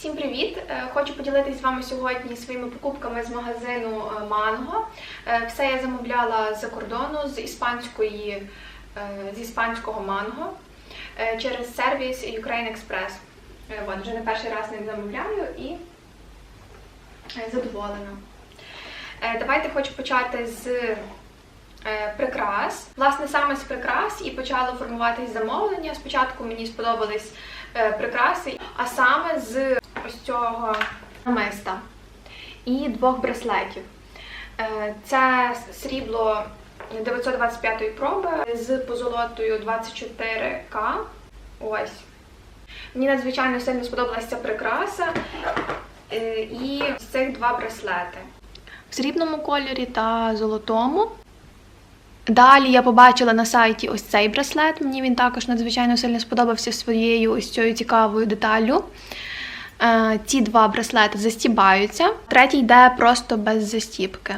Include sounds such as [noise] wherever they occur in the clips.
Всім привіт! Е, Хочу поділитися з вами сьогодні своїми покупками з магазину е, Манго. Е, Все я замовляла з-за кордону з іспанської е, з іспанського манго е, через сервіс Ukraine Express. Е, От, вже не перший раз ним замовляю і е, задоволена. Е, Давайте хочу почати з е, прикрас. Власне, саме з прикрас і почало формуватись замовлення. Спочатку мені сподобались е, прикраси, а саме з ось цього намиста і двох браслетів. Е, Це срібло 925 проби з позолотою 24К. Ось. Мені надзвичайно сильно сподобалася ця прикраса е, і ось цих два браслети. В срібному кольорі та золотому. Далі я побачила на сайті ось цей браслет. Мені він також надзвичайно сильно сподобався своєю ось цією цікавою деталлю. Е, Ці два браслети застібаються, третій йде просто без застібки.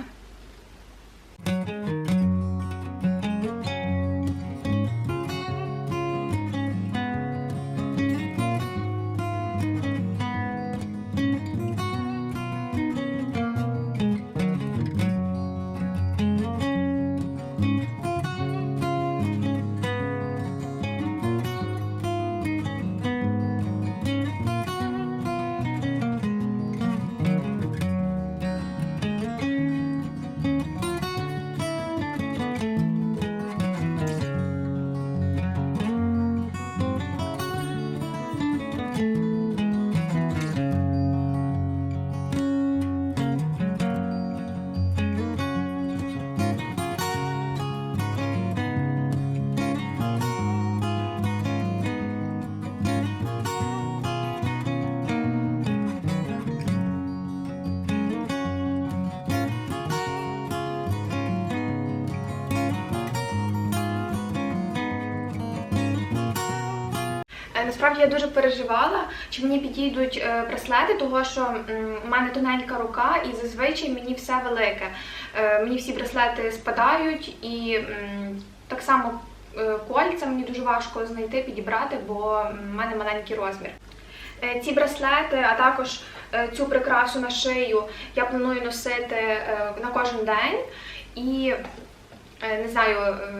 Насправді я дуже переживала, чи мені підійдуть е, браслети, того що у мене тоненька рука, і зазвичай мені все велике. Е, Мені всі браслети спадають, і так само е, кольця мені дуже важко знайти, підібрати, бо в мене маленький розмір. Ці браслети, а також цю прикрасу на шию я планую носити на кожен день. І не знаю, е,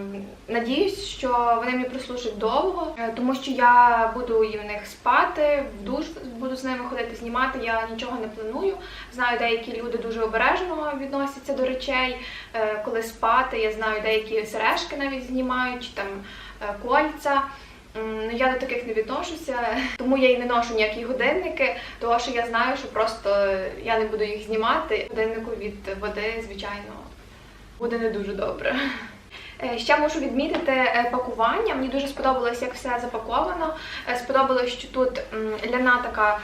надіюсь, що вони мені прослужать довго, е, тому що я буду і в них спати, в душ буду з ними ходити знімати. Я нічого не планую. Знаю, деякі люди дуже обережно відносяться до речей, е, коли спати. Я знаю, деякі сережки навіть знімають, чи там е, кольця. Ну, я до таких не відношуся, [laughs] тому я і не ношу ніякі годинники, тому що я знаю, що просто я не буду їх знімати. Годиннику від води, звичайно, буде не дуже добре. Е, Ще можу відмітити е, пакування. Мені дуже сподобалось, як все запаковано. Е, Сподобалось, що тут ляна така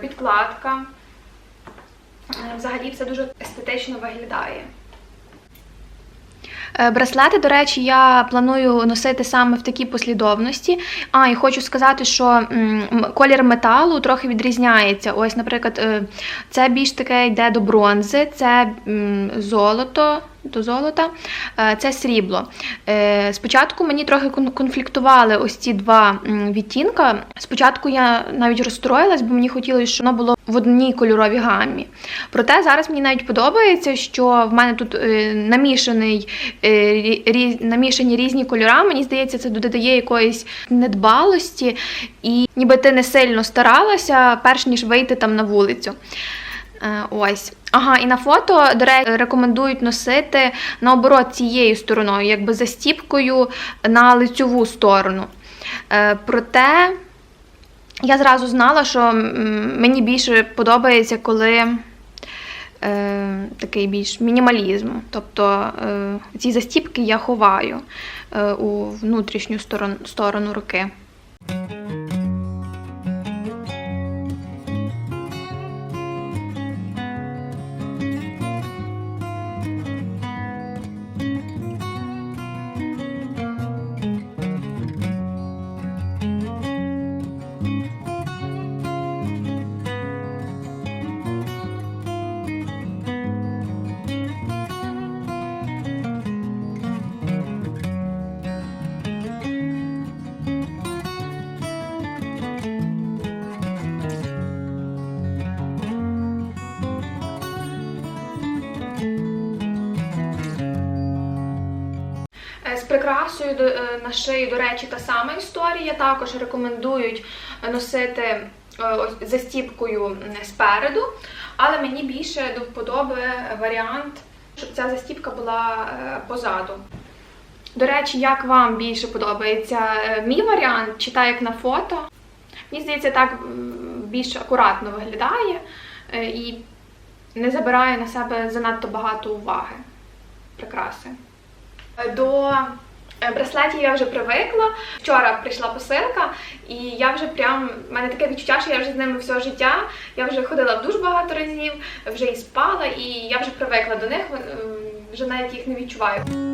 підкладка. Взагалі все дуже естетично виглядає. Браслети, до речі, я планую носити саме в такій послідовності. А, і хочу сказати, що колір металу трохи відрізняється. Ось, наприклад, це більш таке йде до бронзи, це золото. До золота, Е, це срібло. Е, Спочатку мені трохи конфліктували ось ці два відтінка. Спочатку я навіть розстроїлась, бо мені хотілося, щоб воно було в одній кольоровій гамі. Проте зараз мені навіть подобається, що в мене тут е, намішаний, намішані різні кольори. Мені здається, це додає якоїсь недбалості, і ніби ти не сильно старалася, перш ніж вийти там на вулицю. Е, Ось. Ага, і на фото, до речі, рекомендують носити наоборот цією стороною, якби застіпкою на лицьову сторону. Е, Проте я зразу знала, що мені більше подобається, коли е, такий більш мінімалізм. Тобто е, ці застіпки я ховаю е, у внутрішню сторону, сторону руки. Прикрасою е, на шиї, до речі, та сама історія. Також рекомендують носити е, застіпкою спереду, але мені більше до вподоби варіант, щоб ця застіпка була е, позаду. До речі, як вам більше подобається е, мій варіант, чи так як на фото? Мені здається, так більш акуратно виглядає е, і не забирає на себе занадто багато уваги. Прикраси. Е, До е, браслетів я вже привикла. Вчора прийшла посилка, і я вже прям в мене таке відчуття, що я вже з ними все життя. Я вже ходила душ багато разів, вже і спала, і я вже привикла до них, е, вже навіть їх не відчуваю.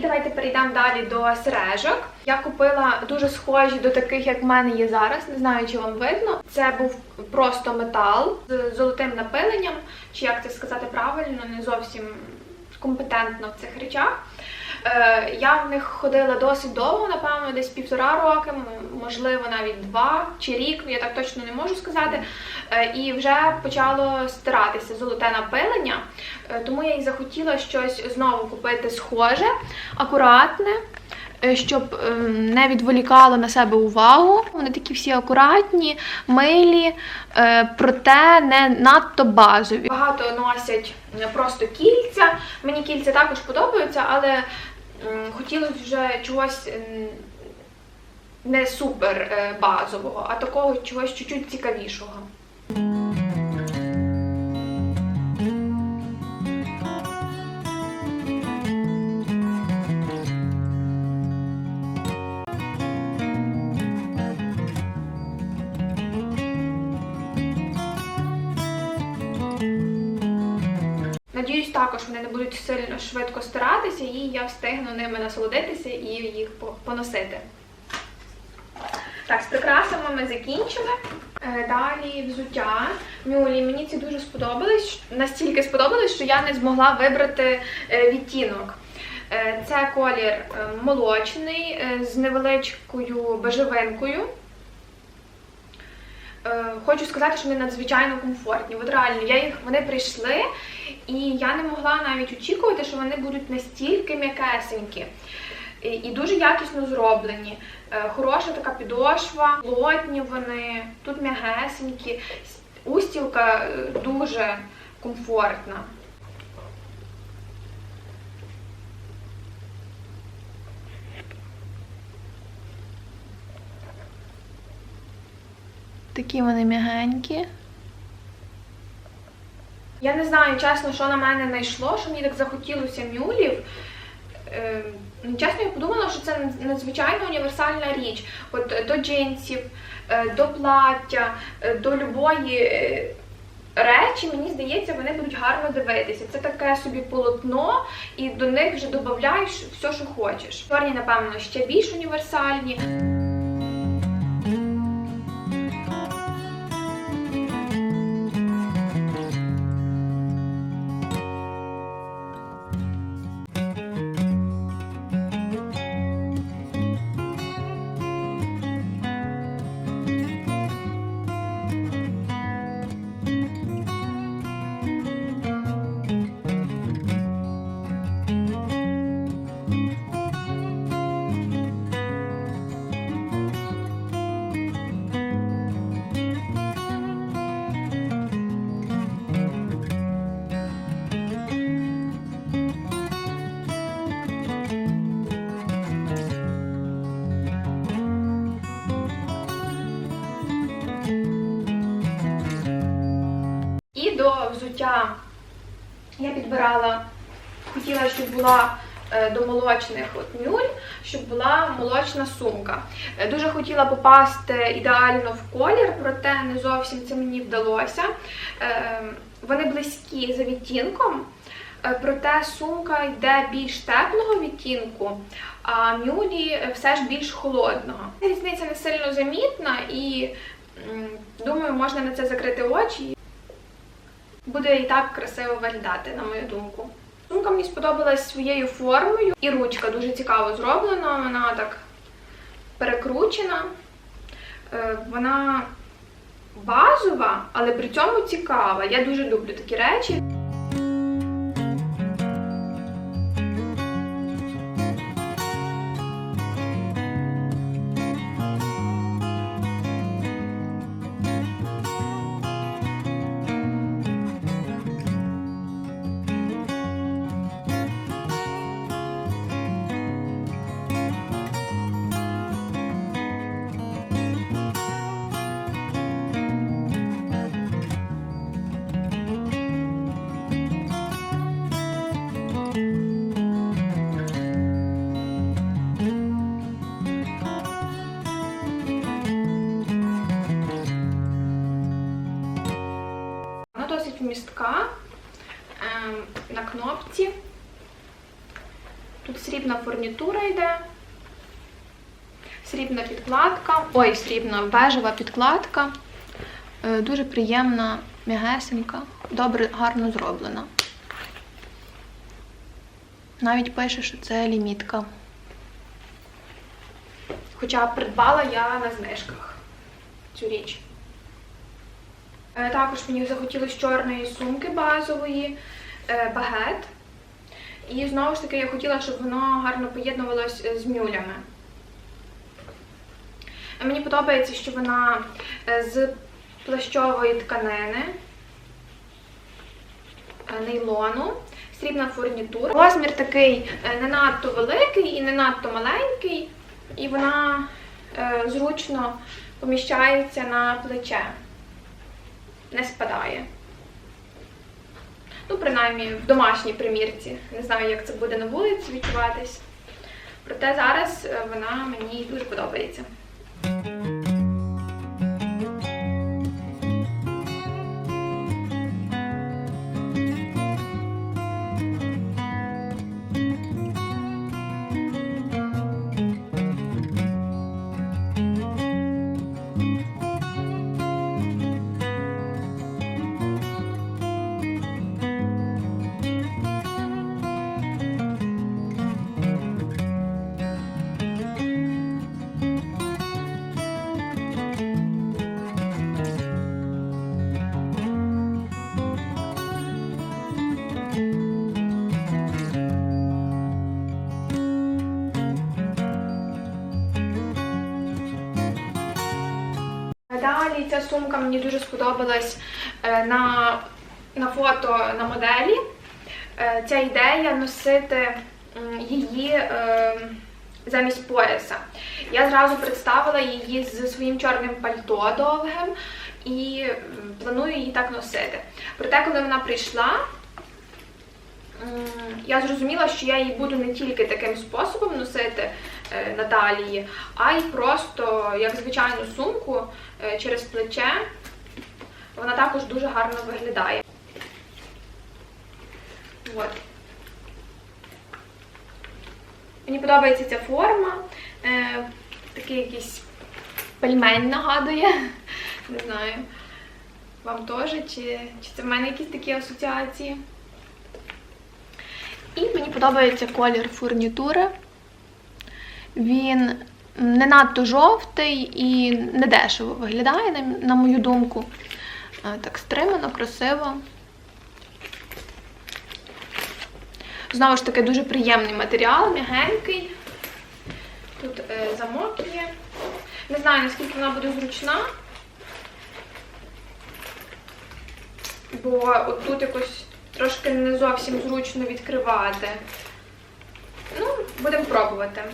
Давайте перейдемо далі до сережок. Я купила дуже схожі до таких, як в мене є зараз. Не знаю, чи вам видно. Це був просто метал з золотим напиленням, чи як це сказати правильно, не зовсім компетентно в цих речах. Е, Я в них ходила досить довго, напевно, десь півтора роки, можливо, навіть два чи рік, я так точно не можу сказати. Е, І вже почало стиратися золоте напилення, Е, тому я і захотіла щось знову купити схоже, акуратне. Щоб е, не відволікало на себе увагу. Вони такі всі акуратні, милі, проте не надто базові. Багато носять просто кільця. Мені кільця також подобаються, але хотілося вже чогось не супер е, базового, а такого чогось чуть-чуть цікавішого. Надіюсь, також вони не будуть сильно швидко стиратися, і я встигну ними насолодитися і їх поносити. Так, з прикрасами ми закінчили. Е, Далі взуття. Мюлі, мені ці дуже сподобались. Настільки сподобались, що я не змогла вибрати е, відтінок. Е, Це колір молочний з невеличкою бежевинкою. Е, Хочу сказати, що вони надзвичайно комфортні. От реально, я їх вони прийшли, і я не могла навіть очікувати, що вони будуть настільки м'якесенькі і, дуже якісно зроблені. Е, Хороша така підошва, плотні вони, тут м'ягесенькі, устілка е, дуже комфортна. Такі вони м'ягенькі. Я не знаю, чесно, що на мене знайшло, що мені так захотілося мюлів. Е, ну, чесно, я подумала, що це надзвичайно універсальна річ. От е, до джинсів, е, до плаття, до любої речі, мені здається, вони будуть гарно дивитися. Це таке собі полотно, і до них вже додаєш все, що хочеш. Чорні, напевно, ще більш універсальні. До взуття я підбирала, хотіла, щоб була е, до молочних от мюль, щоб була молочна сумка. Е, Дуже хотіла попасти ідеально в колір, проте не зовсім це мені вдалося. Е, Вони близькі за відтінком, Проте сумка йде більш теплого відтінку, а мюлі все ж більш холодного. Різниця не сильно замітна і думаю, можна на це закрити очі. Буде і так красиво виглядати, на мою думку. Сумка мені сподобалась своєю формою, і ручка дуже цікаво зроблена. Вона так перекручена. Е, Вона базова, але при цьому цікава. Я дуже люблю такі речі. Досить вмістка ем, на кнопці. Тут срібна фурнітура йде, срібна підкладка, ой, срібна бежева підкладка. Е, Дуже приємна, м'ягесенька, добре, гарно зроблена. Навіть пише, що це лімітка. Хоча придбала я на знижках цю річ. Е, Також мені захотілося чорної сумки базової, е, багет. І знову ж таки я хотіла, щоб воно гарно поєднувалось е, з мюлями. Мені подобається, що вона з плащової тканини, нейлону, срібна фурнітура. Розмір такий не надто великий і не надто маленький, і вона зручно поміщається на плече не спадає. Ну, принаймні, в домашній примірці. Не знаю, як це буде на вулиці відчуватись. Проте зараз е, вона мені дуже подобається. Ця сумка мені дуже сподобалась е, на, на фото на моделі. Е, Ця ідея носити її е, замість пояса. Я зразу представила її зі своїм чорним пальто довгим і планую її так носити. Проте, коли вона прийшла, я зрозуміла, що я її буду не тільки таким способом носити е, на талії, а й просто як звичайну сумку е, через плече. Вона також дуже гарно виглядає. От. Мені подобається ця форма. Е, такий якийсь пельмень нагадує. Не знаю. Вам теж, чи, чи це в мене якісь такі асоціації? І мені подобається колір фурнітури. Він не надто жовтий і не дешево виглядає, на, мою думку. Так стримано, красиво. Знову ж таки, дуже приємний матеріал, м'ягенький. Тут е, замок є. Не знаю, наскільки вона буде зручна. Бо тут якось трошки не зовсім зручно відкривати. Ну, будемо пробувати.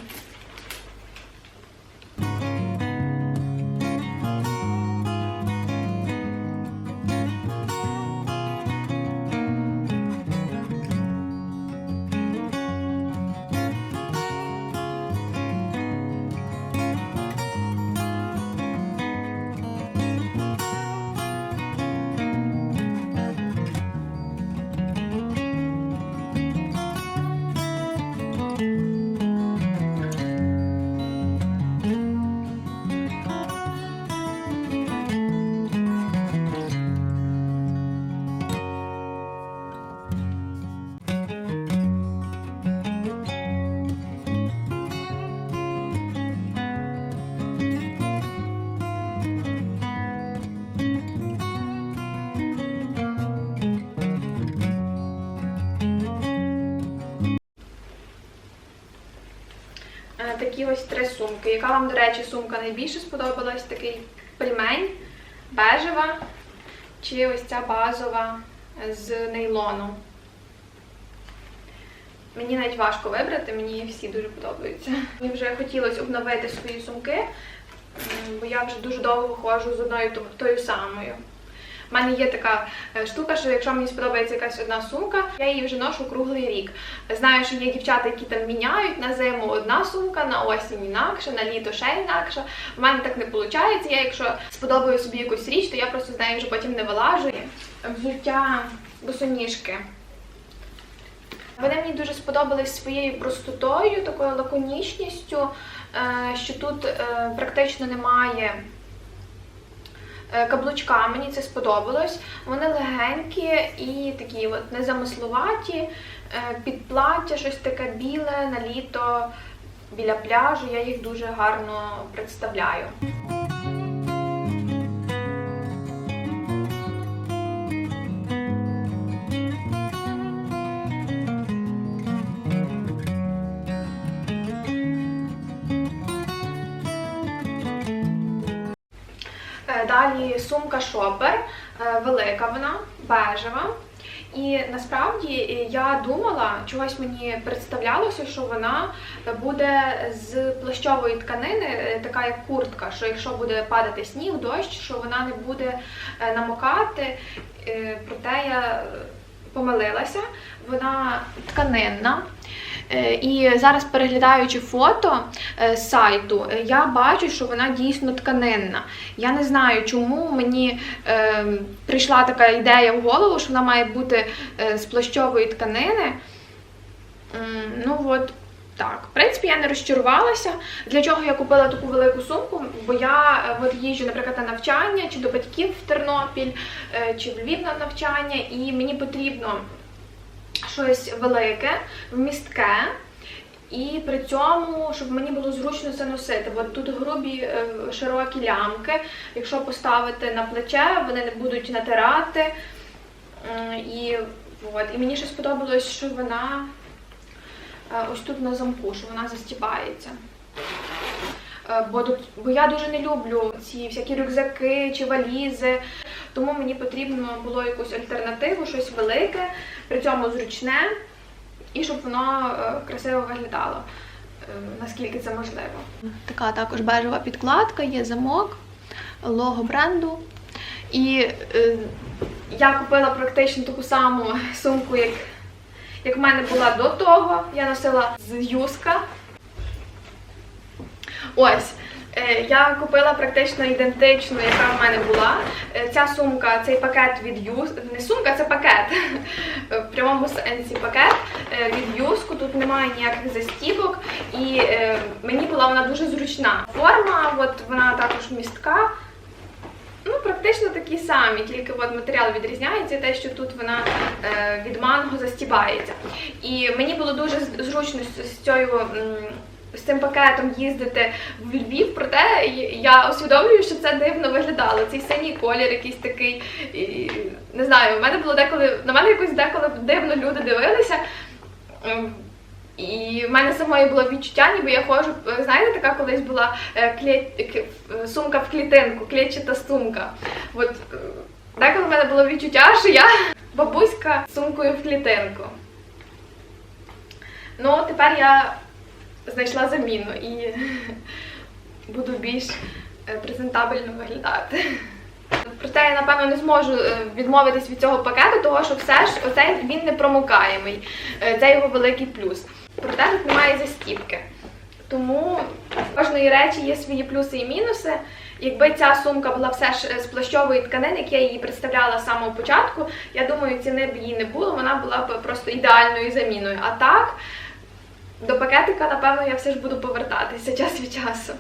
Такі ось три сумки. Яка вам, до речі, сумка найбільше сподобалась? Такий пельмень, бежева чи ось ця базова з нейлону. Мені навіть важко вибрати, мені всі дуже подобаються. Мені вже хотілося обновити свої сумки, бо я вже дуже довго ходжу з одною тою самою. У мене є така е, штука, що якщо мені сподобається якась одна сумка, я її вже ношу круглий рік. Знаю, що є дівчата, які там міняють на зиму одна сумка, на осінь інакша, на літо ще інакша. У мене так не виходить. Я, якщо сподобаю собі якусь річ, то я просто з нею вже потім не вилажу. Взуття босоніжки. Вони мені дуже сподобались своєю простотою, такою лаконічністю, е, що тут е, практично немає каблучка. Мені це сподобалось. Вони легенькі і такі от незамисловаті, е, під плаття, щось таке біле на літо біля пляжу. Я їх дуже гарно представляю. Далі сумка шопер, е, велика вона, бежева. І насправді е, я думала, чогось мені представлялося, що вона буде з плащової тканини, е, така як куртка, що якщо буде падати сніг, дощ, що вона не буде намокати. Проте я помилилася, вона тканинна. Е, І зараз переглядаючи фото е, з сайту, е, я бачу, що вона дійсно тканинна. Я не знаю, чому мені е, прийшла така ідея в голову, що вона має бути е, з плащової тканини. Ну от так. В принципі, я не розчарувалася. Для чого я купила таку велику сумку? Бо я е, от їжджу, наприклад, на навчання чи до батьків в Тернопіль, е, чи в Львів на навчання, і мені потрібно щось велике, вмістке. І при цьому, щоб мені було зручно це носити. Бо тут грубі е, широкі лямки. Якщо поставити на плече, вони не будуть натирати. І, от. і мені ще сподобалось, що вона е, ось тут на замку, що вона застібається. Е, Бо, бо я дуже не люблю ці всякі рюкзаки чи валізи, тому мені потрібно було якусь альтернативу, щось велике, при цьому зручне, і щоб воно е, красиво виглядало, е, наскільки це можливо. Така також бежева підкладка, є замок, лого бренду. І е, я купила практично таку саму сумку, як, як в мене була до того. Я носила з юска. Ось. е, Я купила практично ідентичну, яка в мене була. Е, Ця сумка, цей пакет від Юс, не сумка, це пакет. В прямому сенсі пакет е, від Юску. Тут немає ніяких застібок, і е, мені була вона дуже зручна. Форма, от вона також містка. Ну, практично такі самі, тільки от матеріал відрізняється, те, що тут вона е, від манго застібається. І мені було дуже зручно з цією. З цим пакетом їздити в Львів, проте я усвідомлюю, що це дивно виглядало. Цей синій колір якийсь такий. І, не знаю, в мене було деколи, на мене якось деколи дивно люди дивилися. Ем, І в мене самої було відчуття, ніби я ходжу, е, знаєте, така колись була е, клє- е, сумка в клітинку, клітчата сумка. От деколи в мене було відчуття, що я бабуська з сумкою в клітинку. Ну, тепер я знайшла заміну і буду більш е, презентабельно виглядати. Проте я напевно не зможу е, відмовитись від цього пакету, тому що все ж оцей він не промокаємий. Е, Це його великий плюс. Проте тут немає застіпки. Тому у кожної речі є свої плюси і мінуси. Якби ця сумка була все ж з плащової тканини, як я її представляла з самого початку, я думаю, ціни б її не було, вона була б просто ідеальною заміною. А так, до пакетика, напевно, я все ж буду повертатися час від часу.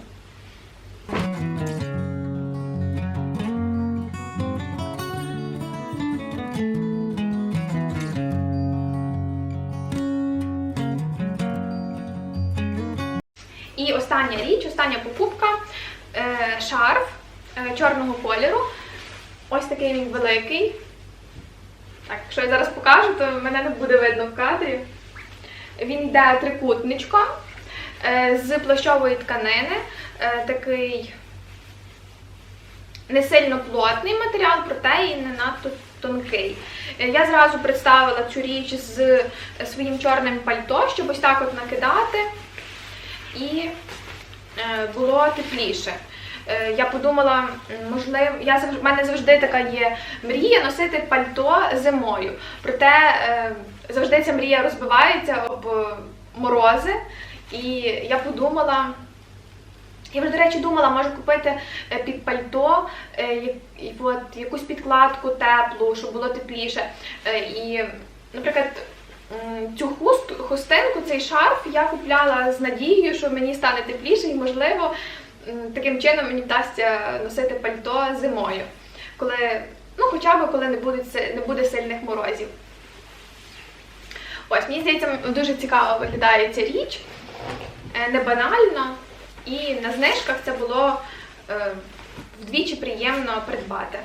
І остання річ, остання покупка е, шарф е, чорного кольору. Ось такий він великий. Так, якщо я зараз покажу, то мене не буде видно в кадрі. Він йде трикутничком. е, з плащової тканини, е, такий не сильно плотний матеріал, проте і не надто тонкий. Е, Я зразу представила цю річ з своїм чорним пальто, щоб ось так от накидати, і було тепліше. Е, Я подумала, можливо, я в мене завжди така є мрія носити пальто зимою. Проте е, завжди ця мрія розбивається об морози. І я подумала, я вже, до речі, думала, можу купити е, під пальто от, якусь підкладку теплу, щоб було тепліше. І, наприклад, цю хуст, хустинку, цей шарф я купляла з надією, що мені стане тепліше і, можливо, таким чином мені вдасться носити пальто зимою, коли, ну, хоча б коли не буде, не буде сильних морозів. Ось, мені здається, дуже цікаво виглядає ця річ, е, не банально, і на знижках це було е, вдвічі приємно придбати.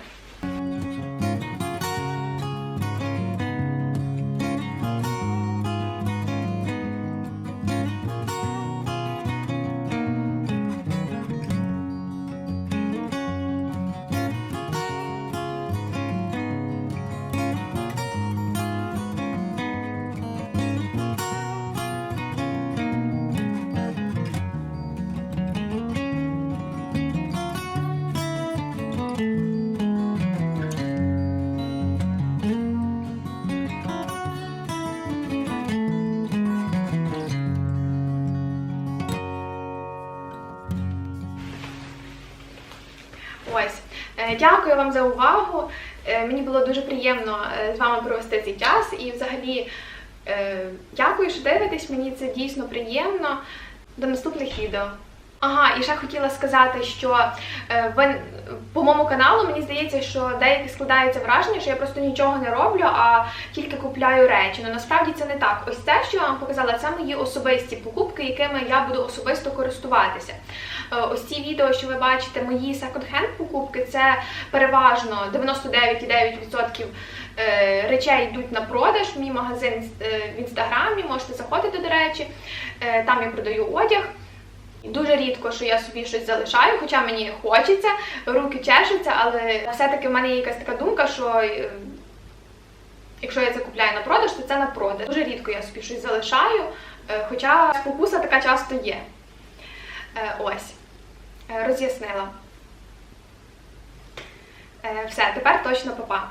Дякую вам за увагу. Е, Мені було дуже приємно е, з вами провести цей час і взагалі е, дякую, що дивитесь. Мені це дійсно приємно. До наступних відео. Ага, і ще хотіла сказати, що е, ви по моєму каналу мені здається, що деякі складається враження, що я просто нічого не роблю, а тільки купляю речі. Ну насправді це не так. Ось те, що я вам показала, це мої особисті покупки, якими я буду особисто користуватися. Е, Ось ці відео, що ви бачите, мої секонд-хенд покупки, це переважно 99,9% е, речей йдуть на продаж. Мій магазин в інстаграмі, можете заходити, до речі, там я продаю одяг. І Дуже рідко, що я собі щось залишаю, хоча мені хочеться, руки чешуться, але все-таки в мене є якась така думка, що е, якщо я це купляю на продаж, то це на продаж. Дуже рідко я собі щось залишаю, е, хоча спокуса така часто є. Е, Ось, роз'яснила. Все, тепер точно папа.